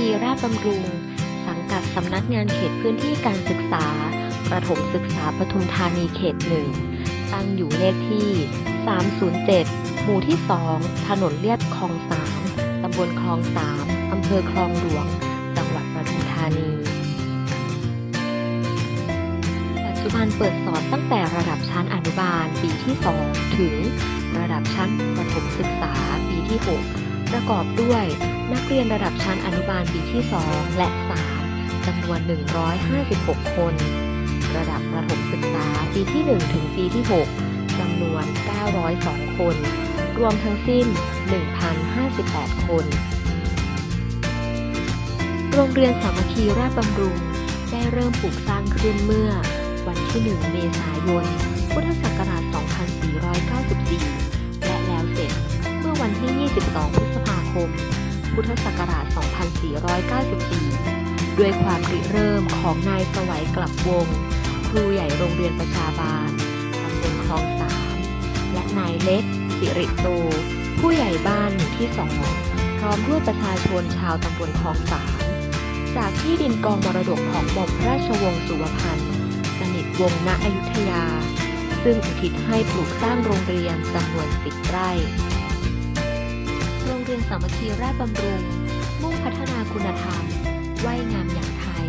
รียนสามัคคีราชบำรุง สังกัดสำนักงานเขตพื้นที่การศึกษา ประถมศึกษาปทุมธานีเขตหนึ่ง ตั้งอยู่เลขที่ 307 หมู่ที่ 2 ถนนเลียบคลอง3ตำบลคลอง3อำเภอคลองหลวง จังหวัดปทุมธานี ปัจจุบันเปิดสอนตั้งแต่ระดับชั้นอนุบาลปีที่ 2 ถึงระดับชั้นประถมศึกษาปีที่ 6 ประกอบด้วย นักเรียนระดับชั้นอนุบาลปีที่ 2 และ 3จำนวน 156 คน ระดับประถมศึกษาปีที่ 1 ถึงปีที่ 6จำนวน 902 คน รวมทั้งสิ้น 1,058 คน โรงเรียนสามัคคีราชบำรุง ได้เริ่มปลูกสร้างขึ้นเมื่อ วันที่ 1 เมษายน พุทธศักราช 2494 และแล้วเสร็จ มื่อวันที่ 22 พฤษภาคม พุทธศักราช 2494 ด้วยความริเริ่มของนายสวัยกลับวง ครูใหญ่โรงเรียนประชาบาลตำบลคลองสามและนายเล็ก สิริโต ผู้ใหญ่บ้านหมู่ที่สองพร้อมด้วยประชาชนชาวตำบลคลองสามจากที่ดินกองมรดกของหม่อมราชวงศ์สุวพันธ์สนิทวงศ์ณอยุธยา ซึ่งอุทิศให้ปลูกสร้างโรงเรียนจำนวนสิบไร่ รงเรียนสามัคคีราชบำรุง มุ่งพัฒนาคุณธรรมไหวงามอย่างไทย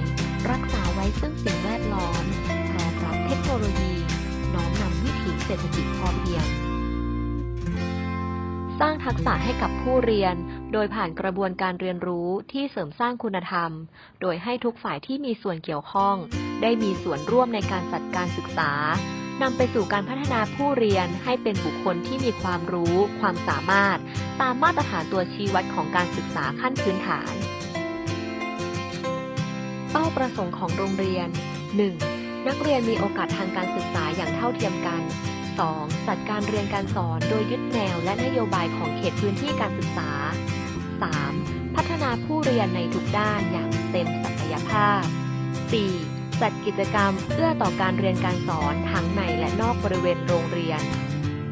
รักษาไว้ซึ่งสิ่งแวดล้อมพร้อมรับเทคโนโลยี น้อมนำวิถีเศรษฐกิจพอเพียง สร้างทักษะให้กับผู้เรียน โดยผ่านกระบวนการเรียนรู้ที่เสริมสร้างคุณธรรม โดยให้ทุกฝ่ายที่มีส่วนเกี่ยวข้อง ได้มีส่วนร่วมในการจัดการศึกษา นำไปสู่การพัฒนาผู้เรียนให้เป็นบุคคลที่มีความรู้ ความสามารถ ตามมาตรฐานตัวชี้วัดของการศึกษาขั้นพื้นฐาน เป้าประสงค์ของโรงเรียน 1. นักเรียนมีโอกาสทางการศึกษาอย่างเท่าเทียมกัน 2. จัดการเรียนการสอนโดยยึดแนวและนโยบายของเขตพื้นที่การศึกษา 3. พัฒนาผู้เรียนในทุกด้านอย่างเต็มศักยภาพ 4. จัดกิจกรรมเอื้อต่อการเรียนการสอนทั้งในและนอกบริเวณโรงเรียน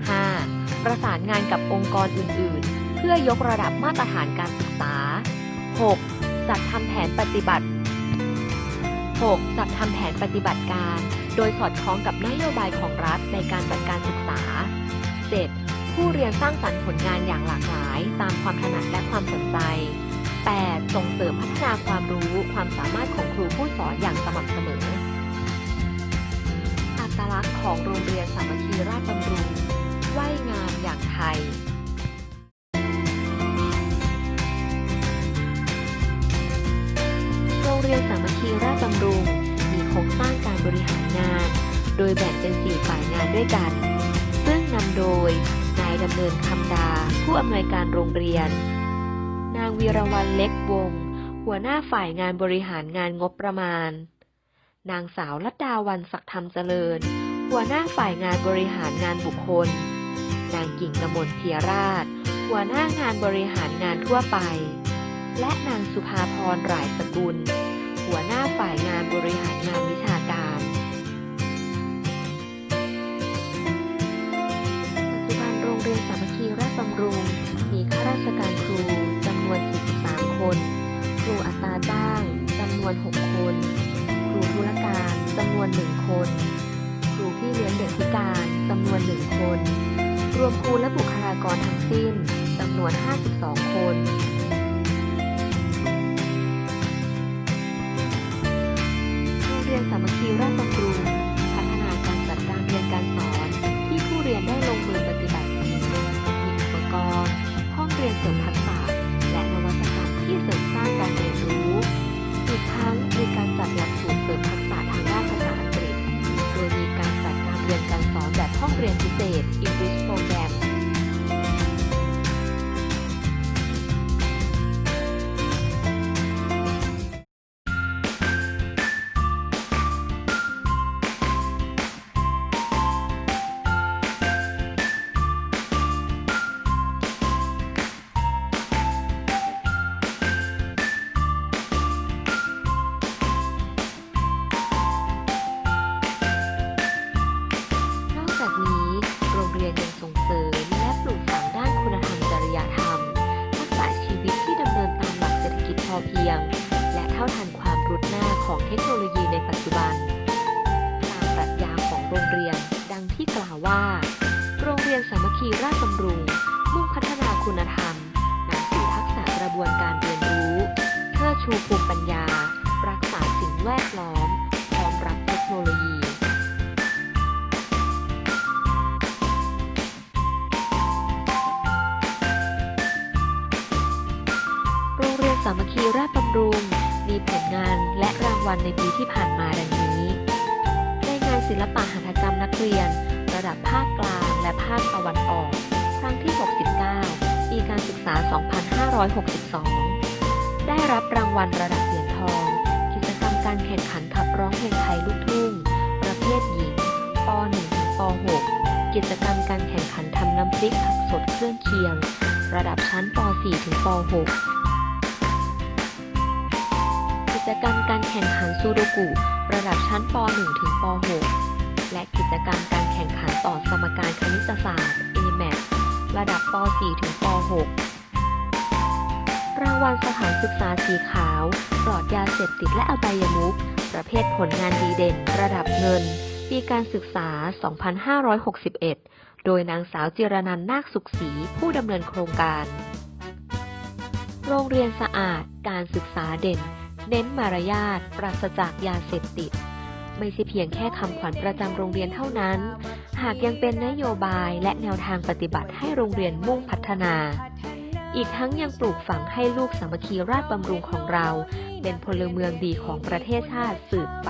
5. ประสานงานกับองค์กรอื่น ๆ เพื่อยกระดับมาตรฐานการศึกษา 6. จัดทำแผนปฏิบัติ 6. จัดทำแผนปฏิบัติการ โดยสอดคล้องกับนโยบายของรัฐในการจัดการศึกษา 7. ผู้เรียนสร้างสรรค์ผลงานอย่างหลากหลาย ตามความถนัดและความสนใจ 8. ส่งเสริมพัฒนาความรู้ความสามารถของครูผู้สอนอย่างสม่ำเสมอ อัตลักษณ์ของโรงเรียนสามัคคีราชบำรุงไหว้งามอย่างไทยโรงเรียนสามัคคีราชบำรุงมีโครงสร้างการบริหารงาน โดยแบ่งเป็น4ฝ่ายงานด้วยกัน ซึ่งนำโดยนายดำเนินคำดา ผู้อำนวยการโรงเรียน นางวีรวรรณเล็กวง หัวหน้าฝ่ายงานบริหารงานงบประมาณ นางสาวลัดดาวันศักดิ์ธรรมเจริญ หัวหน้าฝ่ายงานบริหารงานบุคคล นางกิ่งกมลเพียราช หัวหน้างานบริหารงานทั่วไป และนางสุภาพรหลายสกุล หัวหน้าฝ่ายงานบริหารงานวิชาการปัจจุบันโรงเรียนสามัคคีราชบำรุง วน 6 คน ครูธุรการจำนวน 1 คน ครูพี่เลี้ยงเด็กพิการจำนวน 1 คน รวมครูและบุคลากรทั้งสิ้นจำนวน 52 คนโรงเรียนสามัคคีรา เรียนพิเศษ English Program ียงและเท่าทันความรุดหน้าของเทคโนโลยีในปัจจุบัน ตามปรัชญาของโรงเรียนดังที่กล่าวว่า โรงเรียนสามัคคีราชบำรุง มุ่งพัฒนาคุณธรรมนำสู่ทักษะกระบวนการเรียนรู้เพื่อชูภูมิปัญญา รักษาสิ่งแวดล้อมามัคคีราชบำรุง มีผลงานและรางวัลในปีที่ผ่านมาดังนี้ ในงานศิลปะหัตถกรรมนักเรียน ระดับภาคกลางและภาคตะวันออก ครั้งที่ 69 ปีการศึกษา 2562 ได้รับรางวัลระดับเหรียญทอง กิจกรรมการแข่งขันขับร้องเพลงไทยลูกทุ่ง ประเภทหญิงป .1 ถึงป .6 กิจกรรมการแข่งขันทำน้ำพริกผักสดเครื่องเคียง ระดับชั้นป .4 ถึงป .6 จกรรมการแข่งขันซูโดกุระดับชั้นป .1 ถึงป .6 และกิจกรรมการแข่งขันต่อสมการคณิตศาสตร์ AMAT ระดับป .4 ถึงป .6 รางวัลสถานศึกษาสีขาว ปลอดยาเสพติดและอบายมุขประเภทผลงานดีเด่น ระดับเงิน ปีการศึกษา 2561 โดยนางสาวจิรนันนาคสุขศรีผู้ดำเนินโครงการ โรงเรียนสะอาด การศึกษาเด่น เน้นมารยาทปราศจากยาเสพติด ไม่ใช่เพียงแค่คำขวัญประจำโรงเรียนเท่านั้น หากยังเป็นนโยบายและแนวทางปฏิบัติให้โรงเรียนมุ่งพัฒนา อีกทั้งยังปลูกฝังให้ลูกสามัคคีราชบำรุงของเรา เป็นพลเมืองดีของประเทศชาติสืบไป